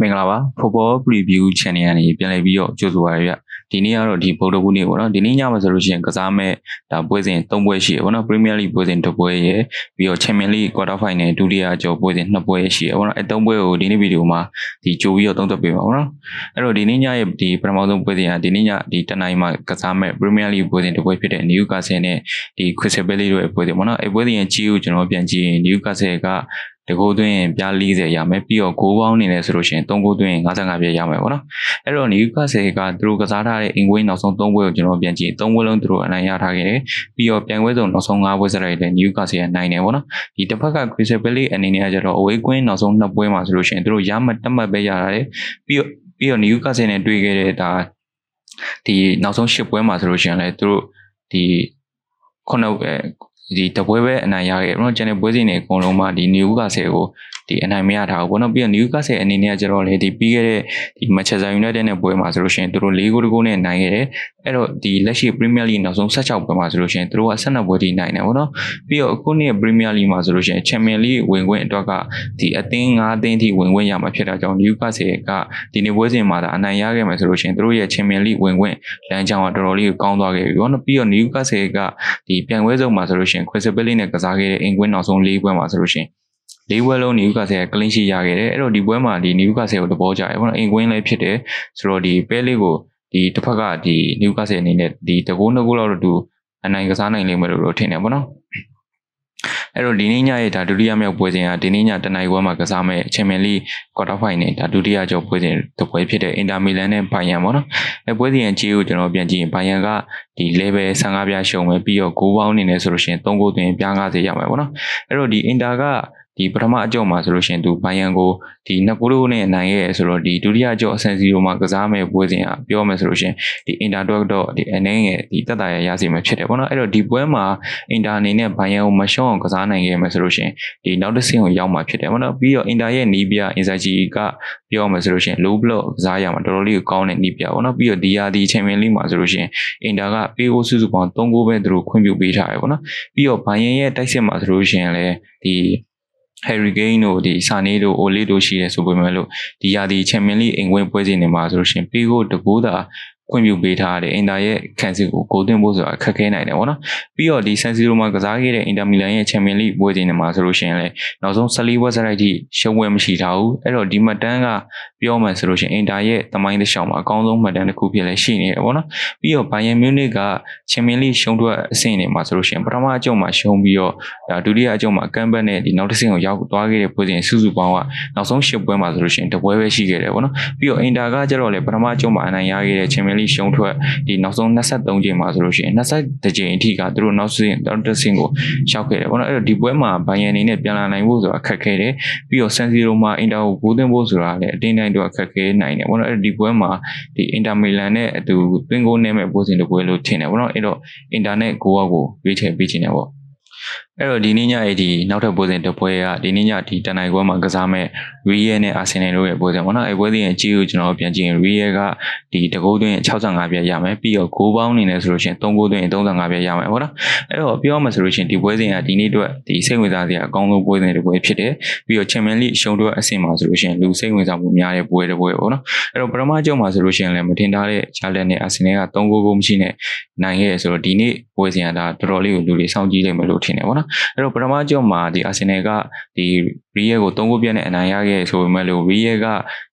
မင်္ဂလာပါ Football Preview Channel ကနေပြန်လည်ပြီးတော့ကြိုဆိုပါရစေ။ဒီနေ့ကတော့ဒီဗုဒ္ဓဘူးနေ့ပေါ့နော်။ဒီနေ့ညမှာဆိုလို့ရှိရင်ကစားမဲ့ဒါပွဲစဉ်၃ပွဲရှိရပေါ့နော်။ Premier League ပွဲစဉ်တစ်ပွဲရယ်ပြီးတော့ Champions League Quarter Final ဒုတိယကျော်ပွဲစဉ်နှစ်ပွဲရှိရပေါ့နော်။အဲ၃ပွဲကိုဒီနေ့ဗီဒီယိုမှာဒီကြိုပြီးတော့သုံးသပ်ပေးပါပေါ့နော်။အဲ့တော့ဒီနေ့ညရဲ့ဒီပထမဆုံးပွဲစဉ်ကဒီနေ့ညဒီတနင်္လာမှာကစားမဲ့ Premier League ပွဲစဉ်တစ်ပွဲဖြစ်တဲ့ Newcastle နဲ့ဒီ Crystal Palace တို့ရဲ့ပွဲစဉ်ပေါ့နော်။အဲပွဲစဉ်ရဲ့ကြီးကိုကျွန်တော်ပြန်ကြည့်ရင် Newcastle က တကိုးသွင်းပြ40ရမယ်ပြီးတော့ဂိုးပေါင်းနေလဲဆိုလို့ရှိရင်3ဂိုးသွင်း55ပြည့်ရမယ်ပေါ့နော်အဲ့တော့ Newcastle ကသူတို့ကစားထားတဲ့အင်ကွင်းနောက်ဆုံး3ပွဲကိုကျွန်တော်ပြန်ကြည့်3ပွဲလုံးသူတို့အနိုင်ရထားခဲ့တယ်ပြီးတော့ပြိုင်ပွဲစုံနောက်ဆုံး5ပွဲစရိုက်တဲ့ Newcastle ကနိုင်တယ်ပေါ့နော်ဒီတစ်ဖက်က Crystal Palace အနေနဲ့ကကျတော့ away ကွင်းနောက်ဆုံး2ပွဲမှာဆိုလို့ရှိရင်သူတို့ရမှတ်တတ်မှတ်ပဲရတာလေပြီးတော့ပြီးတော့ Newcastle နဲ့တွေ့ခဲ့တဲ့ဒါဒီနောက်ဆုံး10ပွဲမှာဆိုလို့ရှိရင်လည်းသူတို့ဒီခုနက ဒီတပွဲပဲအနိုင်ရခဲ့ပေါ့နော်ကျန်တဲ့ပွဲစဉ်တွေအကုန်လုံးမှာဒီနယူကာဆယ်ကိုဒီအနိုင်မရထားဘူးပေါ့နော်ပြီးတော့နယူကာဆယ်အနေနဲ့ကကျတော့လေဒီပြီးခဲ့တဲ့ဒီမန်ချက်စတာယူနိုက်တက်နဲ့ပွဲမှာဆိုလို့ရှိရင်သူတို့၄ဂိုးတဂိုးနဲ့နိုင်ခဲ့တယ်အဲ့တော့ဒီလက်ရှိ Premier League နောက်ဆုံး16ပွဲမှာဆိုလို့ရှိရင်သူတို့က12ပွဲထိနိုင်တယ်ပေါ့နော်ပြီးတော့အခုနှစ် Premier League မှာဆိုလို့ရှိရင် Champions League ဝင်ခွင့်အတွက်ကဒီအသင်း၅အသင်းထိဝင်ခွင့်ရမှာဖြစ်တာကြောင့် Newcastle ကဒီနေ့ပွဲစဉ်မှာဒါအနိုင်ရခဲ့မယ်ဆိုလို့ရှိရင်သူတို့ရဲ့ Champions League ဝင်ခွင့်လမ်းကြောင်းကတော်တော်လေးကောင်းသွားခဲ့ပြီပေါ့နော်ပြီးတော့ Newcastle ကဒီပြိုင်ပွဲစုံမှာဆိုလို့ရှိရင် Crystal Palace နဲ့ကစားခဲ့တဲ့အင်ကွင်းနောက်ဆုံး၄ပွဲမှာဆိုလို့ရှိရင် လေးပွဲလုံးနယူကာဆယ်ကကလင်းရှိရခဲ့တယ်အဲ့တော့ဒီပွဲမှာဒီနယူကာဆယ်ကိုတဘောကြရပေါ့နော်အင်ကွင်းလည်းဖြစ်တယ်ဆိုတော့ဒီပဲလေးကိုဒီတစ်ဖက်ကဒီနယူကာဆယ်အနေနဲ့ဒီတကူးနှစ်ကူးလောက်တော့သူအနိုင်ကစားနိုင်လိမ့်မယ်လို့တော့ထင်တယ်ပေါ့နော်အဲ့တော့ဒီနေ့ညရဲ့ဒါဒုတိယမြောက်ပွဲစဉ်ကဒီနေ့ညတနင်္ဂနွေပွဲမှာကစားမဲ့ချန်ပီယံလိကွာတာဖိုင်နယ်ဒါဒုတိယကျော်ပွဲစဉ်တစ်ပွဲဖြစ်တဲ့အင်တာမီလန်နဲ့ဘိုင်ယန်ပေါ့နော်။အဲပွဲစဉ်ရဲ့ကြီးကိုကျွန်တော်ပြန်ကြည့်ရင်ဘိုင်ယန်ကဒီ level 15ပြားရှုံမယ်ပြီးတော့ဂိုးပေါင်းနေနေဆိုလို့ရှိရင်3ဂိုးသွင်းပြား90ရမယ်ပေါ့နော်။အဲ့တော့ဒီအင်တာက ဒီပထမအကြော့မှာဆိုလို့ရှိရင်သူဘိုင်ယန်ကိုဒီနှစ်ကိုလိုနဲ့နိုင်ရဲ့ဆိုတော့ဒီဒုတိယအကြော့အဆန်စီရိုမှာကစားမဲ့ပွဲစဉ်ကပြောမယ်ဆိုလို့ရှိရင်ဒီအင်တာတော့တော့ဒီအနေငယ်ဒီတက်တာရရစီမှာဖြစ်တယ်ပေါ့နော်အဲ့တော့ဒီပွဲမှာအင်တာအနေနဲ့ဘိုင်ယန်ကိုမရှော့အောင်ကစားနိုင်ခဲ့မယ်ဆိုလို့ရှိရင်ဒီနောက်တစ်ဆင့်ကိုရောက်မှာဖြစ်တယ်ပေါ့နော်ပြီးတော့အင်တာရဲ့နီးပြအင်ဇာဂျီကပြောမယ်ဆိုလို့ရှိရင် low block ကစားရမှာတော်တော်လေးကိုကောင်းတဲ့နီးပြပေါ့နော်ပြီးတော့ဒီယာဒီချန်ပီယံလိမှာဆိုလို့ရှိရင်အင်တာက PO စုစုပေါင်း3ဂိုးပဲသူတို့ခွင့်ပြုပေးထားတယ်ပေါ့နော်ပြီးတော့ဘိုင်ယန်ရဲ့တိုက်စစ်မှာဆိုလို့ရှိရင်လည်းဒီ Harry Kane တို့ဒီစာနေတို့ Ole တို့ရှိရဲဆိုပေမဲ့လို့ဒီရာဒီချန်ပီယံလိအိမ်ဝင်ပွဲစဉ်တွေမှာဆိုလို့ရှိရင်ပေကိုတကူတာ ခွင့်ပြုပေးထားတယ်အင်တာရဲ့ခံစစ်ကိုဂိုးသွင်းဖို့ဆိုတာခက်ခဲနိုင်တယ်ဗောနော်ပြီးတော့ဒီဆန်စီရိုမှာကစားခဲ့တဲ့အင်တာမီလန်ရဲ့ချန်ပီယံလိပွဲစဉ်တွေမှာဆိုလို့ရှိရင်လည်းနောက်ဆုံး14ပွဲစရိုက်ထိရှုံးဝဲမရှိထားဘူးအဲ့တော့ဒီမှတ်တမ်းကပြောမှဆိုလို့ရှိရင်အင်တာရဲ့တမိုင်းတစ်လျှောက်မှာအကောင်းဆုံးမှတ်တမ်းတစ်ခုဖြစ်လဲရှိနေတယ်ဗောနော်ပြီးတော့ဘိုင်ယန်မြူးနစ်ကချန်ပီယံလိရှုံးထွက်အဆင့်တွေမှာဆိုလို့ရှိရင်ပထမအကြိမ်မှာရှုံးပြီးတော့ဒါဒုတိယအကြိမ်မှာကမ်ဘတ်နဲ့ဒီနောက်တစ်ဆင့်ကိုရောက်သွားခဲ့တဲ့ပွဲစဉ်စုစုပေါင်းကနောက်ဆုံး10ပွဲမှာဆိုလို့ရှိရင်တပွဲပဲရှိခဲ့တယ်ဗောနော်ပြီးတော့အင်တာကကျတော့လေပထမအကြိမ်မှာအနိုင်ရခဲ့တဲ့ချန်ပီယံလိရှုံးထွက်ဒီနောက်ဆုံး23ချိန်မှာဆိုလို့ရှိရင်22ချိန်အထိကသူတို့နောက်ဆင့်နောက်တစ်ဆင့်ကိုရှောက်ခဲ့တယ်ဗောနော်အဲ့တော့ဒီပွဲမှာဘိုင်ယန်အနေနဲ့ပြန်လာနိုင်ဖို့ဆိုတာခက်ခဲတယ်ပြီးတော့ဆန်စီရိုမှာအင်တာကိုဂိုးသွင်းဖို့ဆိုတာလည်းအတင်းတိုင်းတော့ခက်ခဲနိုင်တယ်ဗောနော်အဲ့တော့ဒီပွဲမှာဒီအင်တာမီလန်နဲ့အတူသွင်းဂိုးနဲ့မဲ့ပွဲစဉ်တစ်ပွဲလို့ထင်တယ်ဗောနော်အဲ့တော့အင်တာနဲ့ဂိုးအောက်ကိုရွေးချယ်ပေးခြင်းတယ်ဗော အဲ့တော့ဒီနေ့ညရဲ့ဒီနောက်ထပ်ပွဲစဉ်တစ်ပွဲကဒီနေ့ညဒီတနိုင်ပွဲမှာကစားမဲ့ရီယယ်နဲ့အာဆင်နယ်တို့ရဲ့ပွဲစဉ်ပေါ့နော်အဲ့ပွဲစဉ်ရဲ့ကြီးကိုကျွန်တော်ပြန်ကြည့်ရင်ရီယယ်ကဒီတကုတ်သွင်း65ပြည့်ရမယ်ပြီးတော့ဂိုးပေါင်းနေနေဆိုလို့ရှိရင်3ဂိုးသွင်း35ပြည့်ရမယ်ပေါ့နော်အဲ့တော့ပြောမှဆိုလို့ရှိရင်ဒီပွဲစဉ်ကဒီနေ့အတွက်ဒီစိတ်ဝင်စားစရာအကောင်းဆုံးပွဲစဉ်တစ်ပွဲဖြစ်တယ်ပြီးတော့ချန်ပီယံလိရှုံးတော့အဆင့်မှာဆိုလို့ရှိရင်လူစိတ်ဝင်စားမှုများတဲ့ပွဲတစ်ပွဲပေါ့နော်အဲ့တော့ပထမကြောက်မှာဆိုလို့ရှိရင်လည်းမထင်ထားတဲ့ချာလက်နဲ့အာဆင်နယ်က3ဂိုးဂိုးမရှိနဲ့နိုင်ခဲ့ဆိုတော့ဒီနေ့ပွဲစဉ်ကဒါတော်တော်လေးကိုလူတွေစောင့်ကြည့်လိမ့်မယ်လို့ထင်တယ်ပေါ့နော်အဲ့တော့ပထမကြော့မှာဒီအာဆင်နယ်ကဒီရီယယ်ကို၃ခုပြည့်နဲ့အနိုင်ရခဲ့ဆိုပေမဲ့လို့ရီယယ်က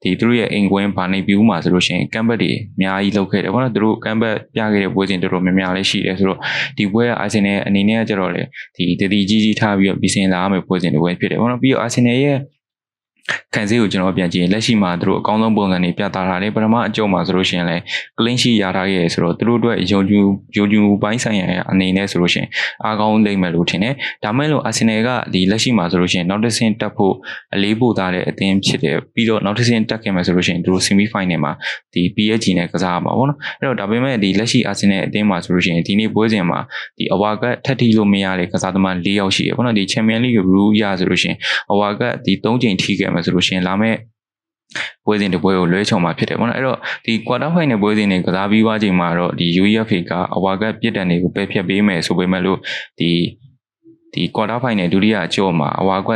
ဒီသူတို့ရဲ့အင်ကွင်းဘာနေပြူးမှာဆိုလို့ရှိရင်ကမ်ဘတ်တွေအများကြီးလုပ်ခဲ့တယ်ပေါ့နော်သူတို့ကမ်ဘတ်ပြခဲ့တဲ့ပွဲစဉ်တော်တော်များများလေးရှိတယ်ဆိုတော့ဒီပွဲကအာဆင်နယ်အနေနဲ့ကကြတော့လေဒီတတိကြီးကြီးထားပြီးတော့ပြင်ဆင်လာမယ့်ပွဲစဉ်တွေပဲဖြစ်တယ်ပေါ့နော်ပြီးတော့အာဆင်နယ်ရဲ့ ခံစည်းကိုကျွန်တော်ပြန်ကြည့်ရင်လက်ရှိမှာသူတို့အကောင်းဆုံးပုံစံတွေပြသထားတယ်ပထမအကျုံးမှာဆိုလို့ရှိရင်လည်း clean sheet ရထားခဲ့ဆိုတော့သူတို့အတွက်ယုံကြည်ယုံကြည်မှုပိုင်းဆိုင်ရာအနေနဲ့ဆိုလို့ရှိရင်အားကောင်းလိမ့်မယ်လို့ထင်တယ်ဒါမဲ့လို့ Arsenal ကဒီလက်ရှိမှာဆိုလို့ရှိရင်နောက်တစ်ဆင့်တက်ဖို့အလေးပို့ထားတဲ့အသင်းဖြစ်တယ်ပြီးတော့နောက်တစ်ဆင့်တက်ခဲ့မယ်ဆိုလို့ရှိရင်သူတို့ semi final မှာဒီ PSG နဲ့ကစားမှာပေါ့နော်အဲ့တော့ဒါပေမဲ့ဒီလက်ရှိ Arsenal အသင်းမှာဆိုလို့ရှိရင်ဒီနေ့ပွဲစဉ်မှာဒီအဝါကထပ်ထီလို့မရတဲ့ကစားသမား၄ယောက်ရှိတယ်ပေါ့နော်ဒီ Champions League rule ရဆိုလို့ရှိရင်အဝါကဒီ၃ချိန်ထိခဲ့မယ်ဆိုလို့ရှိရင်လာမယ့်ပွဲစဉ်တစ်ပွဲကိုလွဲချုံမှာဖြစ်တယ်ပေါ့နော်အဲ့တော့ဒီ quarter final ပွဲစဉ်တွေကစားပြီးွားချိန်မှာတော့ဒီ UEFA ကအဝါကပြစ်ဒဏ်တွေကိုပယ်ဖျက်ပေးမယ်ဆိုပေမဲ့လို့ဒီဒီ quarter final ဒုတိယအကျော်မှာအဝါက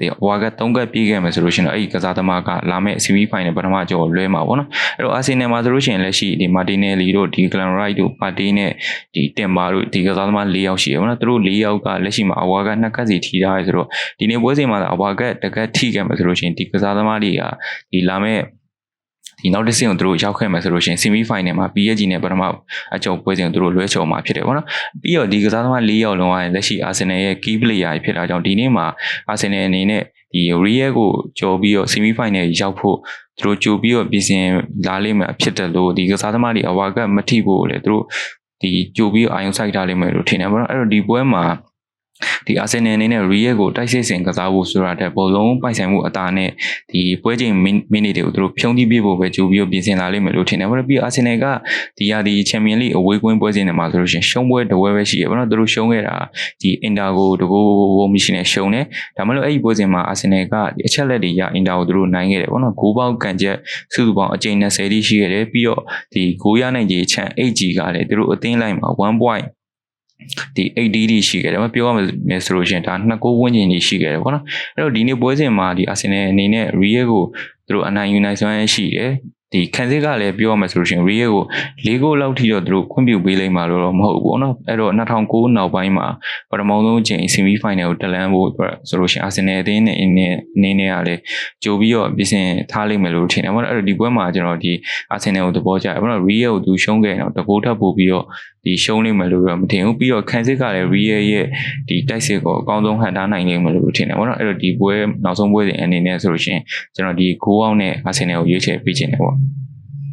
ဒီအဝါက3ကပ်ပြေးခဲ့မယ်ဆိုလို့ရှိရင်တော့အဲ့ဒီကစားသမားကလာမယ့် semi final ပထမကြောလွဲမှာပေါ့နော်အဲ့တော့အာဆင်နယ်မှာဆိုလို့ရှိရင်လက်ရှိဒီမာတင်နယ်လီတို့ဒီဂလန်ရိုက်တို့ပါတီနဲ့ဒီတင်ပါတို့ဒီကစားသမား၄ယောက်ရှိတယ်ပေါ့နော်သူတို့၄ယောက်ကလက်ရှိမှာအဝါကနှစ်ကပ်စီထိထားရဲဆိုတော့ဒီနေ့ပွဲစဉ်မှာအဝါကတကက်ထိခဲ့မယ်ဆိုလို့ရှိရင်ဒီကစားသမားတွေကဒီလာမယ့် ဒီနောက်တစ်ဆင့်ကိုသူတို့ရောက်ခဲ့မယ်ဆိုလို့ရှိရင် semi final မှာ PSG နဲ့ပထမအကြုံပွဲစဉ်ကိုသူတို့လွဲချော်မှာဖြစ်တယ်ပေါ့နော်ပြီးတော့ဒီကစားသမား၄ယောက်လုံးကလက်ရှိ Arsenal ရဲ့ key player ဖြစ်တာကြောင့်ဒီနေ့မှာ Arsenal အနေနဲ့ဒီ Real ကိုကြော်ပြီးတော့ semi final ရောက်ဖို့သူတို့ကြိုပြီးတော့ပြင်ဆင်လာလိမ့်မယ်ဖြစ်တယ်လို့ဒီကစားသမားတွေအဝါကမထိဖို့လေသူတို့ဒီကြိုပြီးအာယုံစိုက်ထားလိမ့်မယ်လို့ထင်တယ်ပေါ့နော်အဲ့တော့ဒီပွဲမှာ ဒီအာဆင်နယ်အနေနဲ့ Real ကိုတိုက်စစ်ဆင်ကစားဖို့ဆိုတာတဲ့ပုံလုံးပိုင်ဆိုင်မှုအတာနဲ့ဒီပွဲချိန်မိနစ်တွေကိုသူတို့ဖြုံးတိပြဖို့ပဲကြိုပြီးတော့ပြင်ဆင်လာလိမ့်မယ်လို့ထင်တယ်။ဘာလို့ပြီးအာဆင်နယ်ကဒီရာဒီချန်ပီယံလိအဝေးကွင်းပွဲစဉ်တွေမှာဆိုလို့ရှိရင်ရှုံးပွဲတစ်ပွဲပဲရှိရပါတော့။သူတို့ရှုံးခဲ့တာဒီအင်တာကိုတကူဝမီရှင်နဲ့ရှုံးတယ်။ဒါမှမဟုတ်အဲ့ဒီပွဲစဉ်မှာအာဆင်နယ်ကဒီအချက်လက်တွေရအင်တာကိုသူတို့နိုင်ခဲ့တယ်ပေါ့နော်။ဂိုးပေါက်ကန်ချက်စုစုပေါင်းအကြိမ်20တိရှိခဲ့တယ်ပြီးတော့ဒီဂိုးရနိုင်ကြီးချန် 8G ကလည်းသူတို့အသင်းလိုက်မှာ1 point ဒီ 8DD ရှိခဲ့တယ်မပြောရမယ်ဆိုလို့ရှိရင်ဒါနှစ်ကိုဝန်းကျင်ကြီးရှိခဲ့တယ်ပေါ့နော်အဲ့တော့ဒီနေ့ပွဲစဉ်မှာဒီ Arsenal အနေနဲ့ Real ကိုသူတို့အနိုင်ယူနိုင်စွမ်းရှိတယ် ဒီခံစစ်ကလည်းပြောရမယ်ဆိုလို့ရှိရင် Real ကို၄ဂိုးလောက်ထိတော့သူတို့ခွင့်ပြုပေးလိုက်မှာလို့တော့မဟုတ်ဘူးပေါ့နော်အဲ့တော့2009နောက်ပိုင်းမှာပထမဆုံးအချိန် semi final ကိုတက်လန်းဖို့အတွက်ဆိုလို့ရှိရင် Arsenal အသင်းနဲ့အနေနဲ့အနေနဲ့ကလည်းကြိုပြီးတော့ပြင်ဆင်ထားလိမ့်မယ်လို့ထင်တယ်ပေါ့နော်အဲ့တော့ဒီပွဲမှာကျွန်တော်ဒီ Arsenal ကိုသဘောကျတယ်ပေါ့နော် Real ကိုသူရှုံးခဲ့တော့တကိုးထပ်ပို့ပြီးတော့ဒီရှုံးလိမ့်မယ်လို့တော့မထင်ဘူးပြီးတော့ခံစစ်ကလည်း Real ရဲ့ဒီတိုက်စစ်ကိုအကောင်းဆုံးဟန်ထားနိုင်လိမ့်မယ်လို့ထင်တယ်ပေါ့နော်အဲ့တော့ဒီပွဲနောက်ဆုံးပွဲစဉ်အနေနဲ့ဆိုလို့ရှိရင်ကျွန်တော်ဒီဂိုးအောင်နဲ့ Arsenal ကိုရွေးချယ်ပေးခြင်းတယ်ပေါ့ um,